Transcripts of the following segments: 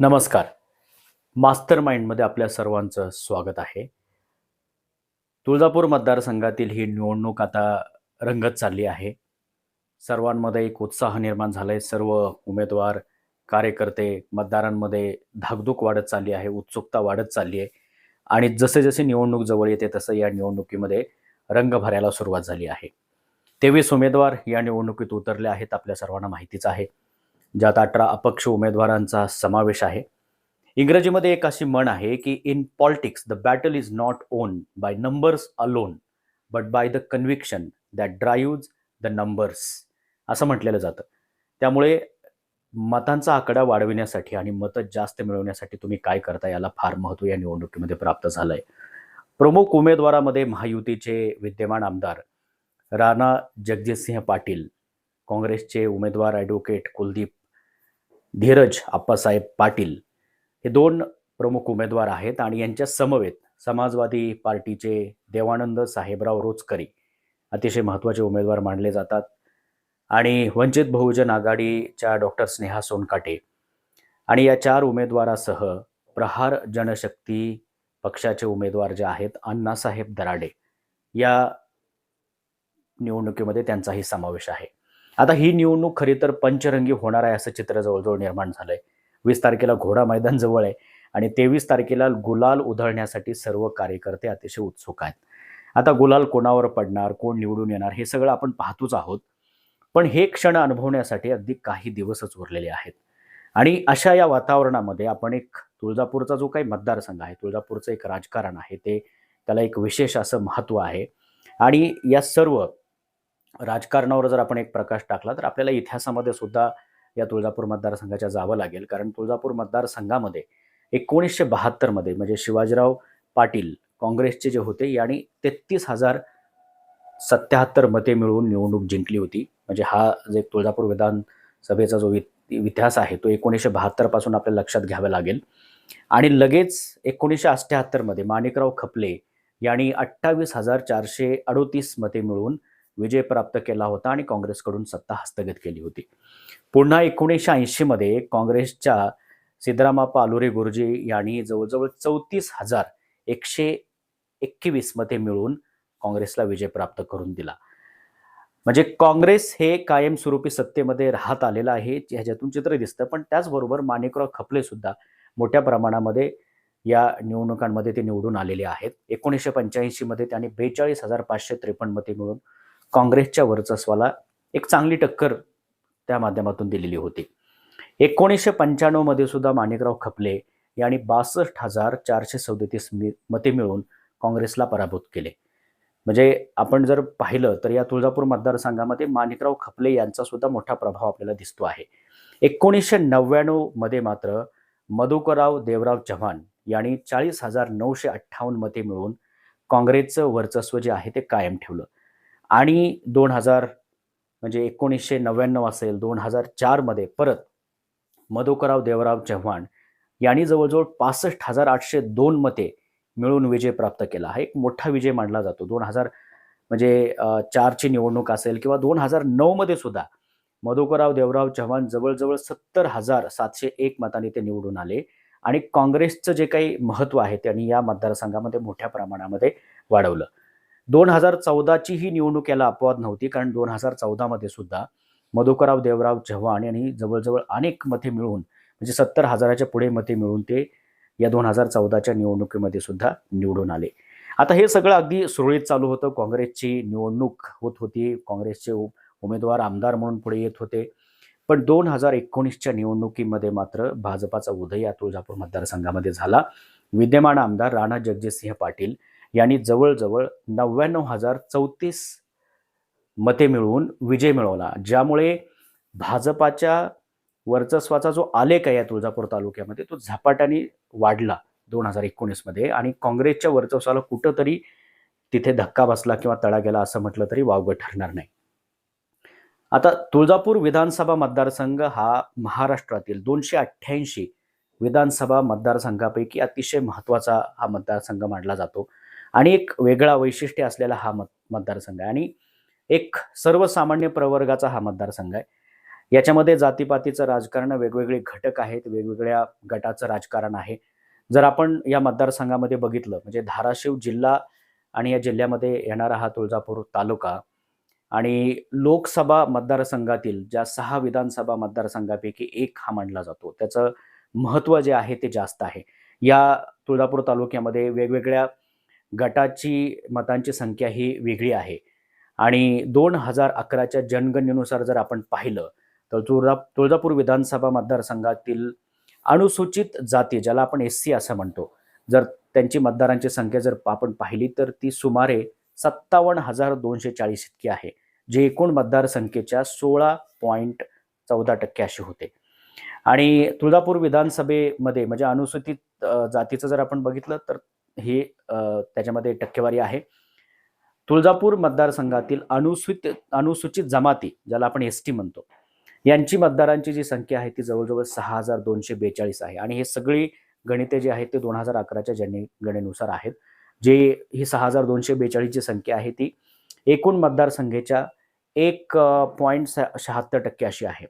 नमस्कार. मास्टर माइंडमध्ये आपल्या सर्वांचं स्वागत आहे. तुळजापूर मतदारसंघातील ही निवडणूक आता रंगत चालली आहे. सर्वांमध्ये एक उत्साह निर्माण झाला आहे सर्व उमेदवार कार्यकर्ते मतदारांमध्ये धाकधूक वाढत चालली आहे उत्सुकता वाढत चालली आहे. आणि जसे जसे निवडणूक जवळ येते तसं या निवडणुकीमध्ये रंग भरायला सुरुवात झाली आहे. तेवीस उमेदवार या निवडणुकीत उतरले आहेत आपल्या सर्वांना माहितीच आहे. ज्यात अठरा अपक्ष उमेदवारांचा समावेश आहे. इंग्रजीमध्ये एक अशी म्हण आहे की in politics the battle is not won by numbers alone but by the conviction that drives the numbers असं म्हटलेलं जातं. त्यामुळे मतांचा आकडा वाढविण्यासाठी आणि मतं जास्त मिळवण्यासाठी तुम्ही काय करता याला फार महत्त्व या निवडणुकीमध्ये प्राप्त झालं आहे प्रमुख उमेदवारामध्ये महायुतीचे विद्यमान आमदार राणा जगजितसिंह पाटील काँग्रेसचे उमेदवार ॲडव्होकेट कुलदीप धीरज आप्पासाहेब पाटील हे दोन प्रमुख उमेदवार आहेत आणि यांच्या समवेत समाजवादी पार्टीचे देवानंद साहेबराव रोचकरी अतिशय महत्त्वाचे उमेदवार मानले जातात. आणि वंचित बहुजन आघाडीच्या डॉक्टर स्नेहा सोनकाटे आणि या चार उमेदवारासह प्रहार जनशक्ती पक्षाचे उमेदवार जे आहेत अण्णासाहेब दराडे या निवडणुकीमध्ये त्यांचाही समावेश आहे. आता ही निवडणूक खरी तर पंचरंगी होणार आहे असं चित्र जवळजवळ निर्माण झालंय. वीस तारखेला घोडा मैदान जवळ आहे आणि तेवीस तारखेला गुलाल उधळण्यासाठी सर्व कार्यकर्ते अतिशय उत्सुक आहेत. आता गुलाल कोणावर पडणार कोण निवडून येणार हे सगळं आपण पाहतोच आहोत. पण हे क्षण अनुभवण्यासाठी अगदी काही दिवसच उरलेले आहेत. आणि अशा या वातावरणामध्ये आपण एक तुळजापूरचा जो काही मतदारसंघ आहे तुळजापूरचं एक राजकारण आहे ते त्याला एक विशेष असं महत्त्व आहे. आणि या सर्व राजकारणावर जर आपण एक प्रकाश टाकला तर आपल्याला इतिहासामध्ये सुद्धा या तुळजापूर मतदारसंघाच्या जावं लागेल. कारण तुळजापूर मतदारसंघामध्ये एकोणीसशे बहात्तरमध्ये म्हणजे शिवाजीराव पाटील काँग्रेसचे जे होते यांनी तेहतीस हजार सत्याहत्तर मते मिळवून निवडणूक जिंकली होती. म्हणजे हा जे तुळजापूर विधानसभेचा जो इतिहास आहे तो एकोणीसशे बहात्तरपासून आपल्याला लक्षात घ्यावा लागेल. आणि लगेच एकोणीसशे अठ्ठ्याहत्तरमध्ये माणिकराव खपले यांनी अठ्ठावीस हजार चारशे अडोतीस मते मिळवून विजय प्राप्त केला होता आणि काँग्रेसकडून सत्ता हस्तगत केली होती. पुन्हा एकोणीसशे ऐंशीमध्ये काँग्रेसच्या सिद्धरामाप्पा आलुरे गुरुजी यांनी जवळजवळ चौतीस हजार एकशे एकवीस मते काँग्रेसला विजय प्राप्त करून दिला. म्हणजे काँग्रेस हे कायमस्वरूपी सत्तेमध्ये राहत आलेलं आहे ह्याच्यातून चित्र दिसतं. पण त्याचबरोबर माणिकराव खपले सुद्धा मोठ्या प्रमाणामध्ये या निवडणुकांमध्ये ते निवडून आलेले आहेत. एकोणीसशे पंच्याऐंशीमध्ये त्यांनी बेचाळीस हजार पाचशे त्रेपन्न मते मिळून काँग्रेसच्या वर्चस्वाला एक चांगली टक्कर त्या माध्यमातून दिलेली होती. एकोणीसशे पंच्याण्णवमध्ये सुद्धा माणिकराव खपले यांनी बासष्ट हजार चारशे सदतीस मी मते मिळून काँग्रेसला पराभूत केले. म्हणजे आपण जर पाहिलं तर या तुळजापूर मतदारसंघामध्ये माणिकराव खपले यांचा सुद्धा मोठा प्रभाव आपल्याला दिसतो आहे. एकोणीसशे नव्याण्णवमध्ये मात्र मधुकरराव देवराव चव्हाण यांनी चाळीस हजार नऊशे अठ्ठावन्न मते मिळून काँग्रेसचं वर्चस्व जे आहे ते कायम ठेवलं. आणि दोन हजार म्हणजे एकोणीसशे नव्याण्णव असेल दोन हजार चारमध्ये परत मधुकरराव देवराव चव्हाण यांनी जवळजवळ पासष्ट हजार आठशे दोन मते मिळून विजय प्राप्त केला. हा एक मोठा विजय मानला जातो. दोन हजार म्हणजे चारची निवडणूक असेल किंवा दोन हजार नऊमध्ये सुद्धा मधुकरराव देवराव चव्हाण जवळजवळ सत्तर हजार सातशे एक मतांनी ते निवडून आले आणि काँग्रेसचं जे काही महत्त्व आहे त्यांनी या मतदारसंघामध्ये मोठ्या प्रमाणामध्ये वाढवलं. दोन हजार चौदाची ही निवडणूक याला अपवाद नव्हती कारण दोन हजार चौदामध्ये सुद्धा मधुकरराव देवराव चव्हाण यांनी जवळजवळ अनेक मते मिळवून म्हणजे सत्तर हजाराच्या पुढे मते मिळवून ते या दोन हजार चौदाच्या निवडणुकीमध्ये सुद्धा निवडून आले. आता हे सगळं अगदी सुरळीत चालू होतं. काँग्रेसची निवडणूक होत होती. काँग्रेसचे उ- उमेदवार आमदार म्हणून पुढे येत होते. पण दोन हजार एकोणीसच्या निवडणुकीमध्ये मात्र भाजपाचा उदय या तुळजापूर मतदारसंघामध्ये झाला. विद्यमान आमदार राणा जगजितसिंह पाटील यांनी जवळजवळ नव्याण्णव हजार चौतीस मते मिळवून विजय मिळवला ज्यामुळे भाजपाच्या वर्चस्वाचा जो आलेख आहे या तुळजापूर तालुक्यामध्ये तो झपाट्याने वाढला दोन हजार एकोणीसमध्ये आणि काँग्रेसच्या वर्चस्वाला कुठंतरी तिथे धक्का बसला किंवा तडा गेला असं म्हटलं तरी वावगं ठरणार नाही. आता तुळजापूर विधानसभा मतदारसंघ हा महाराष्ट्रातील दोनशे अठ्ठ्याऐंशी विधानसभा मतदारसंघापैकी अतिशय महत्त्वाचा हा मतदारसंघ मानला जातो. आणि एक वेगळा वैशिष्ट्य असलेला हा मत मतदारसंघ आहे. आणि एक सर्वसामान्य प्रवर्गाचा हा मतदारसंघ आहे. याच्यामध्ये जातीपातीचं राजकारण वेगवेगळे घटक आहेत वेगवेगळ्या गटाचं राजकारण आहे. जर आपण या मतदारसंघामध्ये बघितलं म्हणजे धाराशिव जिल्हा आणि या जिल्ह्यामध्ये येणारा हा तुळजापूर तालुका आणि लोकसभा मतदारसंघातील ज्या सहा विधानसभा मतदारसंघापैकी एक हा मानला जातो. त्याचं महत्त्व जे आहे ते जास्त आहे. या तुळजापूर तालुक्यामध्ये वेगवेगळ्या गटाची मतांची संख्या ही वेगळी आहे. आणि दोन हजार अकराच्या जनगणनेनुसार जर आपण पाहिलं तर तुळजा तुळजापूर विधानसभा मतदारसंघातील अनुसूचित जाती ज्याला आपण एस सी असं म्हणतो जर त्यांची मतदारांची संख्या जर आपण पाहिली तर ती सुमारे सत्तावन्न हजार दोनशे चाळीस इतकी आहे जे एकूण मतदारसंख्येच्या सोळा पॉईंट चौदा टक्के अशी होते. आणि तुळजापूर विधानसभेमध्ये म्हणजे अनुसूचित जातीचं जर आपण बघितलं तर ही त्याच्यामध्ये टक्केवारी आहे. तुळजापूर मतदारसंघातील अनुसूचित अनुसूचित जमाती ज्याला आपण एस टी म्हणतो यांची मतदारांची जी संख्या आहे ती जवळजवळ सहा हजार दोनशे बेचाळीस आहे. आणि हे सगळी गणिते जी आहेत ते दोन हजार अकराच्या जनगणनेनुसार आहेत. जे ही सहा हजार दोनशे बेचाळीसची संख्या आहे ती एकूण मतदारसंघाच्या एक पॉईंट शहात्तर टक्के अशी आहे.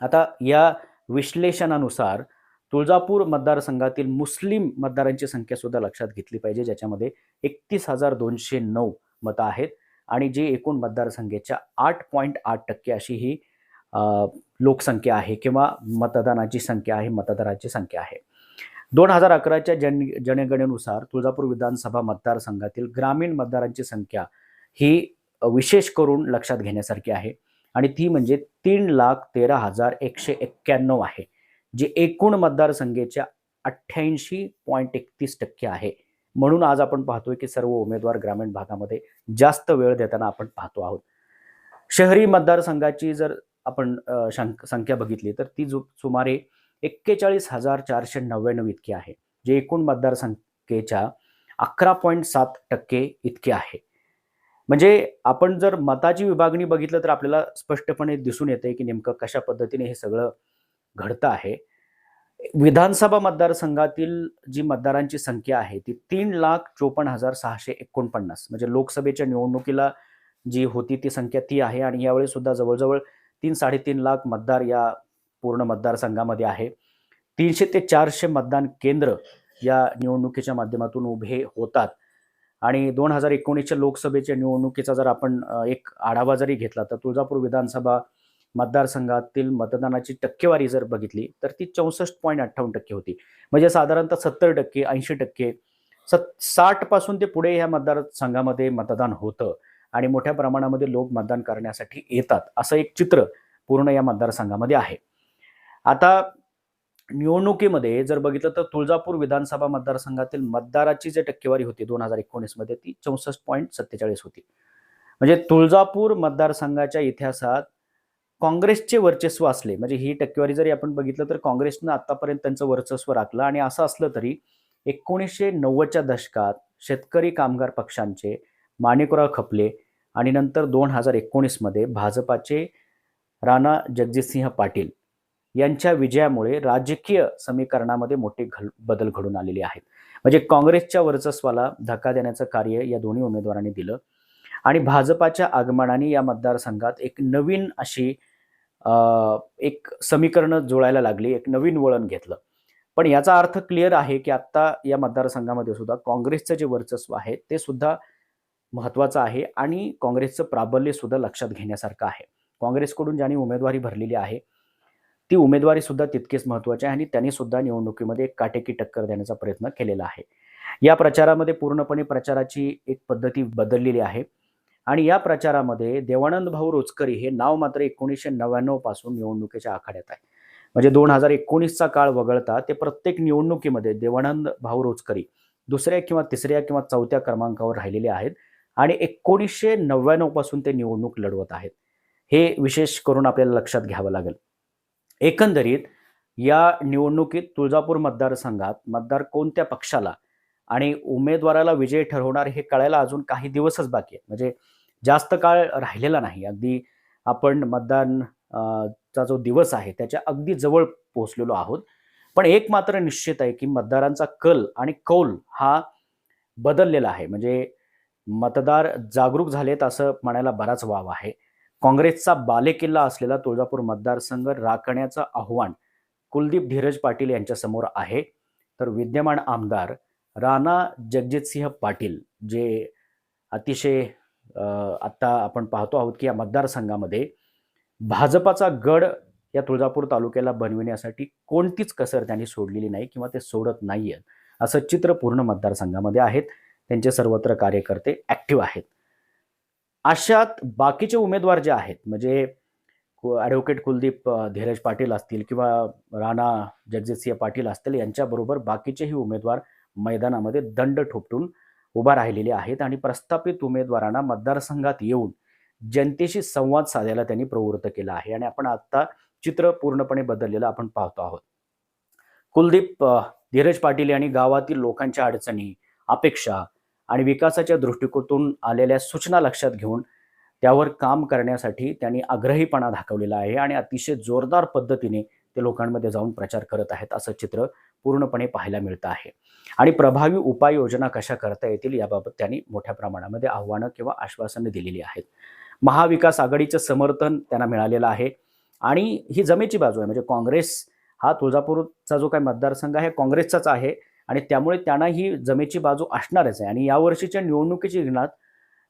आता या विश्लेषणानुसार तुळजापूर मतदारसंघातील मुस्लिम मतदारांची संख्या सुद्धा लक्षात घेतली पाहिजे ज्याच्यामध्ये एकतीस हजार दोनशे नऊ मतं आहेत आणि जे एकूण मतदारसंख्येच्या आठ पॉईंट आठ टक्के अशी ही लोकसंख्या आहे किंवा मतदानाची संख्या आहे मतदाराची संख्या आहे. दोन हजार अकराच्या जन जनगणनेनुसार तुळजापूर विधानसभा मतदारसंघातील ग्रामीण मतदारांची संख्या ही विशेष करून लक्षात घेण्यासारखी आहे आणि ती म्हणजे तीन लाख तेरा हजार एकशे एक्क्याण्णव आहे. जे एकूण मतदारसंघाच्या अठ्ठ्याऐंशी पॉईंट एकतीस टक्के आहे. म्हणून आज आपण पाहतोय की सर्व उमेदवार ग्रामीण भागामध्ये जास्त वेळ देताना आपण पाहतो आहोत. शहरी मतदारसंघाची जर आपण संख्या बघितली तर ती जो सुमारे एक्केचाळीस हजार चारशे नव्याण्णव इतकी आहे. जे एकूण मतदारसंख्येच्या अकरा पॉईंट सात टक्के इतके आहे. म्हणजे आपण जर मताची विभागणी बघितलं तर आपल्याला स्पष्टपणे दिसून येते की नेमकं कशा पद्धतीने हे सगळं घडतं आहे. विधानसभा मतदारसंघातील जी मतदारांची संख्या आहे ती तीन लाख चोपन्न हजार सहाशे एकोणपन्नास. म्हणजे लोकसभेच्या निवडणुकीला जी होती ती संख्या ती आहे आणि यावेळी सुद्धा जवळजवळ तीन साडेतीन लाख मतदार या पूर्ण मतदारसंघामध्ये आहे. तीनशे ते चारशे मतदान केंद्र या निवडणुकीच्या माध्यमातून उभे होतात. आणि दोन हजार एकोणीसच्या लोकसभेच्या निवडणुकीचा जर आपण एक आढावा जरी घेतला तर तुळजापूर विधानसभा मतदारसंघातील मतदानाची टक्केवारी जर बघितली तर ती चौसष्ट पॉईंट अठ्ठावन्न टक्के होती. म्हणजे साधारणतः सत्तर टक्के ऐंशी टक्के सत साठपासून ते पुढे ह्या मतदारसंघामध्ये मतदान होतं. आणि मोठ्या प्रमाणामध्ये लोक मतदान करण्यासाठी येतात असं एक चित्र पूर्ण या मतदारसंघामध्ये आहे. आता निवडणुकीमध्ये जर बघितलं तर तुळजापूर विधानसभा मतदारसंघातील मतदाराची जी टक्केवारी होती दोन हजार एकोणीसमध्ये ती चौसष्ट पॉईंट सत्तेचाळीस होती. म्हणजे तुळजापूर मतदारसंघाच्या इतिहासात काँग्रेसचे वर्चस्व असले म्हणजे ही टक्केवारी जरी आपण बघितलं तर काँग्रेसनं आतापर्यंत त्यांचं वर्चस्व राखलं. आणि असं असलं तरी एकोणीसशे नव्वदच्या दशकात शेतकरी कामगार पक्षांचे माणिकराव खपले आणि नंतर दोन हजार एकोणीसमध्ये भाजपाचे राणा जगजितसिंह पाटील यांच्या विजयामुळे राजकीय समीकरणामध्ये मोठे घल बदल घडून आलेले आहेत. म्हणजे काँग्रेसच्या वर्चस्वाला धक्का देण्याचं कार्य या दोन्ही उमेदवारांनी दिलं. आणि भाजपाच्या आगमनाने या मतदारसंघात एक नवीन अशी एक समीकरणं जुळायला लागली एक नवीन वळण घेतलं. पण याचा अर्थ क्लिअर आहे की आत्ता या मतदारसंघामध्ये सुद्धा काँग्रेसचं जे वर्चस्व आहे ते सुद्धा महत्त्वाचं आहे आणि काँग्रेसचं प्राबल्य सुद्धा लक्षात घेण्यासारखं आहे. काँग्रेसकडून ज्यांनी उमेदवारी भरलेली आहे ती उमेदवारी सुद्धा तितकीच महत्त्वाची आहे आणि त्यांनी सुद्धा निवडणुकीमध्ये एक काटेकी टक्कर देण्याचा प्रयत्न केलेला आहे. या प्रचारामध्ये पूर्णपणे प्रचाराची एक पद्धती बदललेली आहे. आणि या प्रचारामध्ये देवानंद भाऊ रोचकरी हे नाव मात्र एकोणीसशे नव्याण्णवपासून निवडणुकीच्या आखाड्यात आहे. म्हणजे दोन हजार एकोणीसचा काळ वगळता ते प्रत्येक निवडणुकीमध्ये देवानंद भाऊ रोचकरी दुसऱ्या किंवा तिसऱ्या किंवा चौथ्या क्रमांकावर राहिलेले आहेत आणि एकोणीसशे नव्याण्णवपासून ते निवडणूक लढवत आहेत. हे विशेष करून आपल्याला लक्षात घ्यावं लागेल. एकंदरीत या निवडणुकीत तुळजापूर मतदारसंघात मतदार कोणत्या पक्षाला आणि उमेदवाराला विजय ठरवणार हे कळायला अजून काही दिवसच बाकी आहे म्हणजे जास्त काळ राहिलेला नाही. अगदी आपण मतदान चा जो दिवस आहे त्याच्या अगदी जवळ पोहोचलेलो आहोत. पण एक मात्र निश्चित आहे की मतदारांचा कल आणि कौल हा बदललेला आहे. म्हणजे मतदार जागरूक झालेत असं म्हणायला बराच वाव आहे. काँग्रेसचा बालेकिल्ला असलेला तुळजापूर मतदारसंघ राखण्याचं आव्हान कुलदीप धीरज पाटील यांच्यासमोर आहे. तर विद्यमान आमदार राणा जगजितसिंह पाटील जे अतिशय आत्ता आपण पाहतो आहोत की या मतदारसंघामध्ये भाजपाचा गड या तुळजापूर तालुक्याला बनविण्यासाठी कोणतीच कसर त्यांनी सोडलेली नाही किंवा ते सोडत नाही आहेत असं चित्र पूर्ण मतदारसंघामध्ये आहेत. त्यांचे सर्वत्र कार्यकर्ते ॲक्टिव्ह आहेत. अशात बाकीचे उमेदवार जे आहेत म्हणजे ॲडव्होकेट कुलदीप धीरज पाटील असतील किंवा राणा जगजितसिंह पाटील असतील यांच्याबरोबर बाकीचेही उमेदवार मैदानामध्ये दंड ठोपटून उभा राहिलेले आहेत आणि प्रस्थापित उमेदवारांना मतदारसंघात येऊन जनतेशी संवाद साधायला त्यांनी प्रवृत्त केला आहे. आणि आपण आत्ता चित्र पूर्णपणे बदललेलं आपण पाहतो आहोत. कुलदीप धीरज पाटील यांनी गावातील लोकांच्या अडचणी अपेक्षा आणि विकासाच्या दृष्टिकोनातून आलेल्या सूचना लक्षात घेऊन त्यावर काम करण्यासाठी त्यांनी आग्रहीपणा दाखवलेला आहे आणि अतिशय जोरदार पद्धतीने ते लोकांमध्ये जाऊन प्रचार करत आहेत असं चित्र पूर्णपणे पाहायला मिळतं आहे. आणि प्रभावी उपाययोजना कशा करता येतील याबाबत त्यांनी मोठ्या प्रमाणामध्ये आव्हानं किंवा आश्वासनं दिलेली आहेत. महाविकास आघाडीचं समर्थन त्यांना मिळालेलं आहे. आणि ही जमेची बाजू आहे म्हणजे काँग्रेस हा तुळजापूरचा जो काही मतदारसंघ आहे काँग्रेसचाच आहे. आणि त्यामुळे त्यांना ही जमेची बाजू असणारच आहे. आणि यावर्षीच्या निवडणुकीची रिंगणात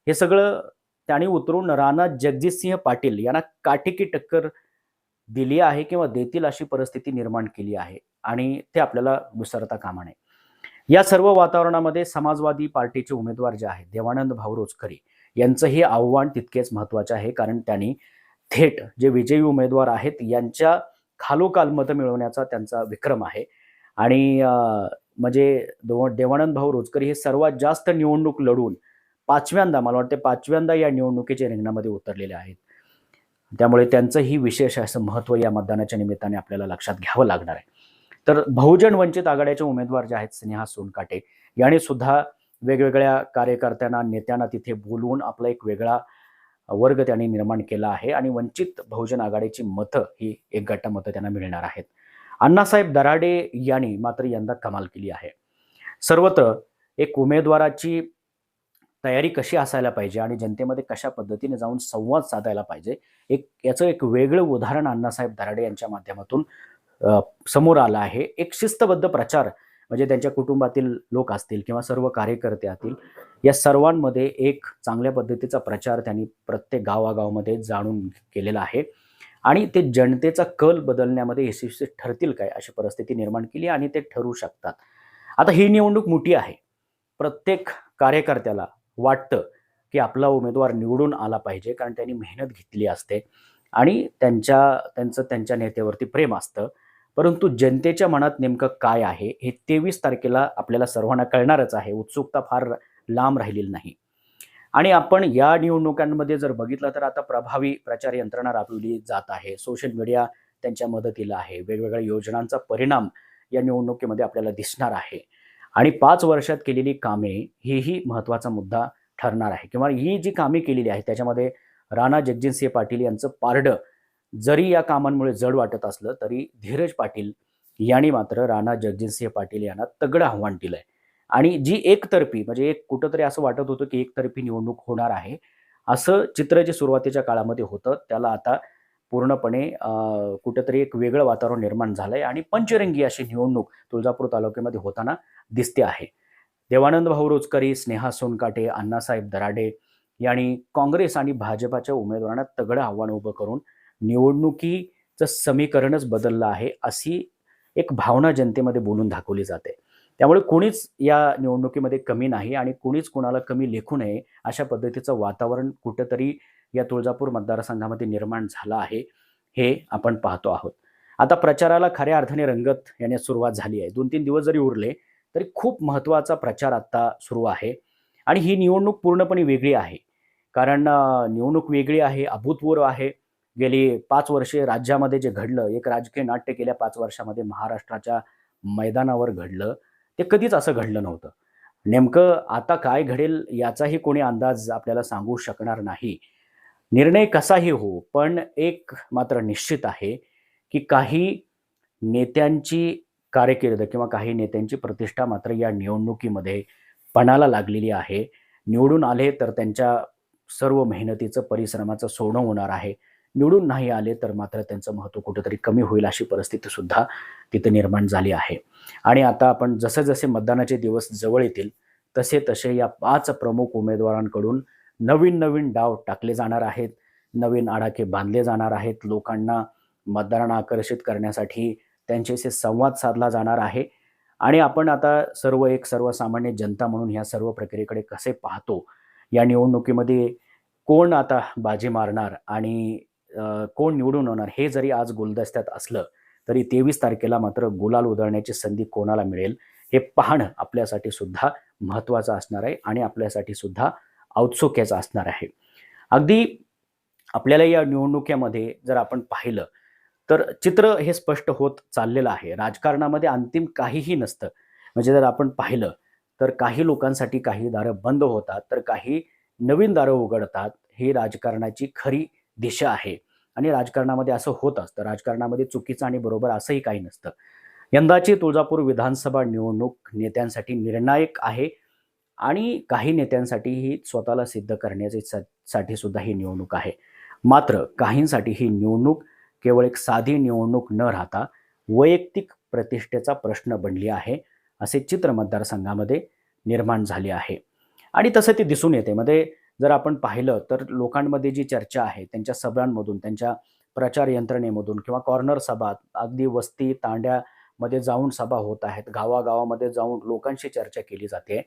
हे सगळं त्यांनी उतरून राणा जगजितसिंह पाटील यांना काटेकी टक्कर दिली आहे किंवा देतील अशी परिस्थिती निर्माण केली आहे आणि ते आपल्याला विसरता कामा नये. या सर्व वातावरणामध्ये समाजवादी पार्टीचे उमेदवार जे आहेत देवानंद भाऊ रोजकरी यांचं हे आव्हान तितकेच महत्त्वाचे आहे कारण त्यांनी थेट जे विजयी उमेदवार आहेत यांच्या खालोखाल मतं मिळवण्याचा त्यांचा विक्रम आहे. आणि म्हणजे देवानंद भाऊ रोजकरी हे सर्वात जास्त निवडणूक लढून पाचव्यांदा मला वाटते पाचव्यांदा या निवडणुकीच्या रिंगणामध्ये उतरलेले आहेत. त्यामुळे त्यांचंही विशेष असं महत्त्व या मतदानाच्या निमित्ताने आपल्याला लक्षात घ्यावं लागणार आहे. तर बहुजन वंचित आघाड्याचे उमेदवार जे आहेत स्नेहा सोनकाटे यांनी सुद्धा वेगवेगळ्या कार्यकर्त्यांना नेत्यांना तिथे बोलवून आपला एक वेगळा वर्ग त्यांनी निर्माण केला आहे आणि वंचित बहुजन आघाडीची मतं ही एक गट्टा मतं त्यांना मिळणार आहेत. अण्णासाहेब दराडे यांनी मात्र यंदा कमाल केली आहे. सर्वत्र एक उमेदवाराची तयारी कशी असायला पाहिजे आणि जनतेमध्ये कशा पद्धतीने जाऊन संवाद साधायला पाहिजे एक याचं एक वेगळं उदाहरण अण्णासाहेब दराडे यांच्या माध्यमातून समोर आलं आहे. एक शिस्तबद्ध प्रचार म्हणजे त्यांच्या कुटुंबातील लोक असतील किंवा सर्व कार्यकर्ते असतील या सर्वांमध्ये एक चांगल्या पद्धतीचा प्रचार त्यांनी प्रत्येक गावागावामध्ये जाणून केलेला आहे. आणि ते जनतेचा कल बदलण्यामध्ये यशस्वी ठरतील काय अशी परिस्थिती निर्माण केली आणि ते ठरू शकतात. आता ही निवडणूक मोठी आहे. प्रत्येक कार्यकर्त्याला वाटतं की आपला उमेदवार निवडून आला पाहिजे कारण त्यांनी मेहनत घेतली असते आणि त्यांच्या त्यांचं त्यांच्या नेत्यावरती प्रेम असतं. परंतु जनतेच्या मनात नेमकं काय आहे हे तेवीस तारखेला आपल्याला सर्वांना कळणारच आहे. उत्सुकता फार लांब राहिलेली नाही. आणि आपण या निवडणुकांमध्ये जर बघितलं तर आता प्रभावी प्रचार यंत्रणा राबवली जात आहे. सोशल मीडिया त्यांच्या मदतीला आहे. वेगवेगळ्या योजनांचा परिणाम या निवडणुकीमध्ये आपल्याला दिसणार आहे. आणि पाच वर्षात केलेली कामे हेही महत्त्वाचा मुद्दा ठरणार आहे. किंवा ही जी कामे केलेली आहेत त्याच्यामध्ये राणा जगजितसिंह पाटील यांचं पारडं जरी या कामांमुळे जड वाटत असलं तरी धीरज पाटील यांनी मात्र राणा जगजितसिंह पाटील यांना तगडं आव्हान दिलं आहे आणि जी एकतर्फी म्हणजे एक कुठंतरी असं वाटत होतं की एकतर्फी निवडणूक होणार आहे असं चित्र जे सुरुवातीच्या काळामध्ये होतं त्याला आता पूर्णपणे कुठंतरी एक वेगळं वातावरण निर्माण झालं आहे आणि पंचरंगी अशी निवडणूक तुळजापूर तालुक्यामध्ये होताना दिसते आहे. देवानंद भाऊ रोजकरी स्नेहा सोनकाटे अण्णासाहेब दराडे यांनी काँग्रेस आणि भाजपाच्या उमेदवारांना तगडं आव्हान उभं करून निवडणुकीचं समीकरणच बदललं आहे अशी एक भावना जनतेमध्ये बोलून दाखवली जाते. त्यामुळे कोणीच या निवडणुकीमध्ये कमी नाही आणि कोणीच कोणाला कमी लेखू नये अशा पद्धतीचं वातावरण कुठंतरी या तुळजापूर मतदारसंघामध्ये निर्माण झालं आहे हे आपण पाहतो आहोत. आता प्रचाराला खऱ्या अर्थाने रंगत येण्यास सुरुवात झाली आहे. दोन तीन दिवस जरी उरले तरी खूप महत्त्वाचा प्रचार आता सुरू आहे आणि ही निवडणूक पूर्णपणे वेगळी आहे. कारण निवडणूक वेगळी आहे अभूतपूर्व आहे. गेली पाच वर्षे राज्यामध्ये जे घडलं एक राजकीय नाट्य गेल्या पाच वर्षामध्ये महाराष्ट्राच्या मैदानावर घडलं ते कधीच असं घडलं नव्हतं. नेमकं आता काय घडेल याचाही कोणी अंदाज आपल्याला सांगू शकणार नाही. निर्णय कसाही हो पण एक मात्र निश्चित आहे की काही नेत्यांची कार्यकिर्द किंवा काही नेत्यांची प्रतिष्ठा मात्र या निवडणुकीमध्ये पणाला लागलेली आहे. निवडून आले तर त्यांच्या सर्व मेहनतीचं परिश्रमाचं सोनं होणार आहे. निवडून नाही आले तर मात्र त्यांचं महत्त्व कुठेतरी कमी होईल अशी परिस्थिती सुद्धा तिथे निर्माण झाली आहे. आणि आता आपण जसे जसे मतदानाचे दिवस जवळ येतील तसे तसे या पाच प्रमुख उमेदवारांकडून नवीन नवीन डाव टाकले जाणार आहेत. नवीन आडाखे बांधले जाणार आहेत. लोकांना मतदारांना आकर्षित करण्यासाठी त्यांच्याशी संवाद साधला जाणार आहे. आणि आपण आता सर्व एक सर्वसामान्य जनता म्हणून ह्या सर्व प्रक्रियेकडे कसे पाहतो? या निवडणुकीमध्ये कोण आता बाजी मारणार आणि कोण निवडून होणार हे जरी आज गुलदस्त्यात असलं तरी तेवीस तारखेला मात्र गुलाल उधळण्याची संधी कोणाला मिळेल हे पाहणं आपल्यासाठी सुद्धा महत्त्वाचं असणार आहे. आणि आपल्यासाठी सुद्धा औत्सुक्याचं असणार आहे. अगदी आपल्याला या निवडणुकीमध्ये जर आपण पाहिलं तर चित्र हे स्पष्ट होत चाललेलं आहे. राजकारणामध्ये अंतिम काहीही नसतं. म्हणजे जर आपण पाहिलं तर काही लोकांसाठी काही दारं बंद होतात तर काही नवीन दारं उघडतात ही राजकारणाची खरी दिशा आहे. आणि राजकारणामध्ये असं होत असतं राजकारणामध्ये चुकीचं आणि बरोबर असंही काही नसतं. यंदाची तुळजापूर विधानसभा निवडणूक नेत्यांसाठी निर्णायक आहे. आणि काही नेत्यांसाठी ही स्वतःला सिद्ध करण्याची साठी सुद्धा ही निवडणूक आहे. मात्र काहींसाठी ही निवडणूक केवळ एक साधी निवडणूक न राहता वैयक्तिक प्रतिष्ठेचा प्रश्न बनली आहे असे चित्र मतदारसंघामध्ये निर्माण झाले आहे. आणि तसं ते दिसून येते. मध्ये जर आपण पाहिलं तर लोकांमध्ये जी चर्चा आहे त्यांच्या सभांमधून त्यांच्या प्रचार यंत्रणेमधून किंवा कॉर्नर सभा अगदी वस्ती तांड्या मध्ये जाऊन सभा होत आहेत. गावागावामध्ये जाऊन लोकांशी चर्चा केली जाते.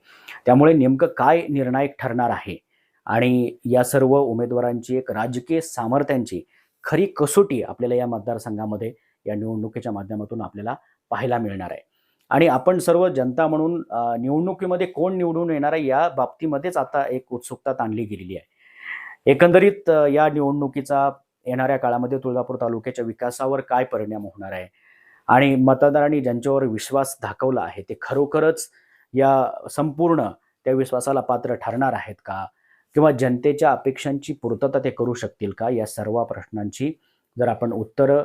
त्यामुळे नेमकं काय निर्णायक ठरणार आहे? आणि या सर्व उमेदवारांची एक राजकीय सामर्थ्यांची खरी कसोटी आपल्याला या मतदारसंघामध्ये या निवडणुकीच्या माध्यमातून आपल्याला पाहायला मिळणार आहे. आणि आपण सर्व जनता म्हणून निवडणुकीमध्ये कोण निवडून येणार आहे या बाबतीमध्येच आता एक उत्सुकता ताणली गेलेली आहे. एकंदरीत या निवडणुकीचा येणाऱ्या काळामध्ये तुळजापूर तालुक्याच्या विकासावर काय परिणाम होणार आहे? आणि मतदारांनी ज्यांच्यावर विश्वास दाखवला आहे ते खरोखरच या संपूर्ण त्या विश्वासाला पात्र ठरणार आहेत का? किंवा जनतेच्या अपेक्षांची पूर्तता ते करू शकतील का? या सर्व प्रश्नांची जर आपण उत्तरं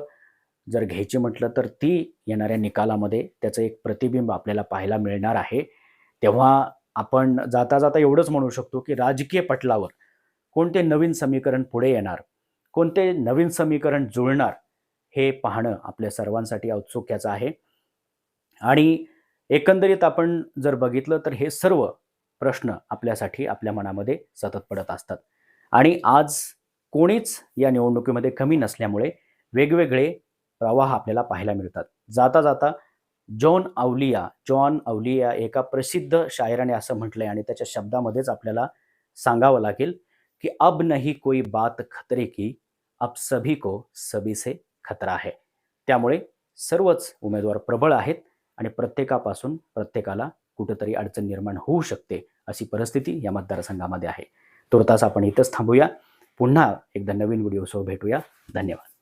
जर घ्यायची म्हटलं तर ती येणाऱ्या निकालामध्ये त्याचं एक प्रतिबिंब आपल्याला पाहायला मिळणार आहे. तेव्हा आपण जाता जाता एवढंच म्हणू शकतो की राजकीय पटलावर कोणते नवीन समीकरण पुढे येणार? कोणते नवीन समीकरण जुळणार? हे पाहणं आपल्या सर्वांसाठी औत्सुक्याचं आहे. आणि एकंदरीत आपण जर बघितलं तर हे सर्व प्रश्न आपल्यासाठी आपल्या मनामध्ये सतत पडत असतात. आणि आज कोणीच या निवडणुकीमध्ये कमी नसल्यामुळे वेगवेगळे प्रवाह आपल्याला पाहायला मिळतात. जाता जाता जॉन अवलिया जॉन अवलिया एका प्रसिद्ध शायराने असं म्हटलंय आणि त्याच्या शब्दामध्येच आपल्याला सांगावं लागेल की अब नहीं कोई बात खतरे की अब सभी को सभी से खतरा आहे. त्यामुळे सर्वच उमेदवार प्रबळ आहेत आणि प्रत्येकापासून प्रत्येकाला कुठंतरी अडचण निर्माण होऊ शकते अशी परिस्थिती या मतदारसंघामध्ये आहे. तुर्तास आपण इथंच थांबूया. पुन्हा एकदा नवीन व्हिडिओसह भेटूया. धन्यवाद.